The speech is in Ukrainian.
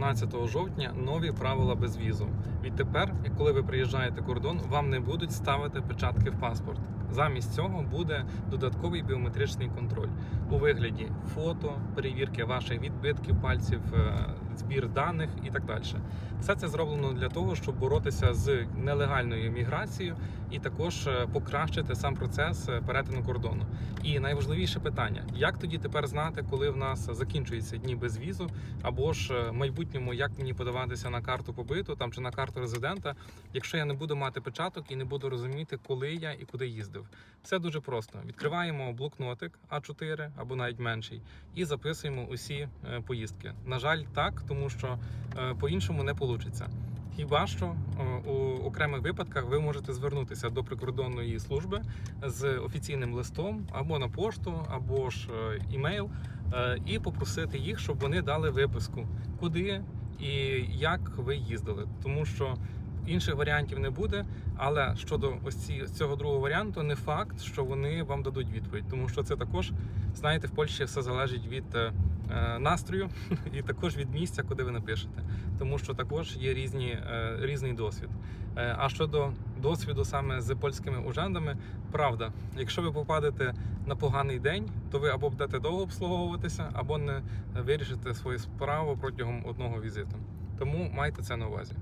13 жовтня нові правила безвізу. Відтепер, коли ви приїжджаєте кордон, вам не будуть ставити печатки в паспорт. Замість цього буде додатковий біометричний контроль у вигляді фото, перевірки ваших відбитків пальців, е, збір даних і так далі. Все це зроблено для того, щоб боротися з нелегальною міграцією і також е, покращити сам процес е, перетину кордону. І найважливіше питання: як тоді тепер знати, коли в нас закінчуються дні без візу, або ж в майбутньому, як мені подаватися на карту побиту там чи на карту резидента, якщо я не буду мати печаток і не буду розуміти, коли я і куди їздив. Все дуже просто. Відкриваємо блокнотик А4 або навіть менший, і записуємо усі е, поїздки. На жаль, так, тому що е, по-іншому не вийде. Хіба що е, у окремих випадках ви можете звернутися до прикордонної служби з офіційним листом або на пошту, або ж імейл, і попросити їх, щоб вони дали виписку, куди і як ви їздили, тому що. Інших варіантів не буде, але щодо ось ці, цього другого варіанту, не факт, що вони вам дадуть відповідь, тому що це також, знаєте, в Польщі все залежить від е, е, настрою і також від місця, куди ви напишете, тому що також є різні, е, різний досвід. Е, а щодо досвіду саме з польськими ужендами, правда, якщо ви попадете на поганий день, то ви або будете довго обслуговуватися, або не вирішите свою справу протягом одного візиту. Тому майте це на увазі.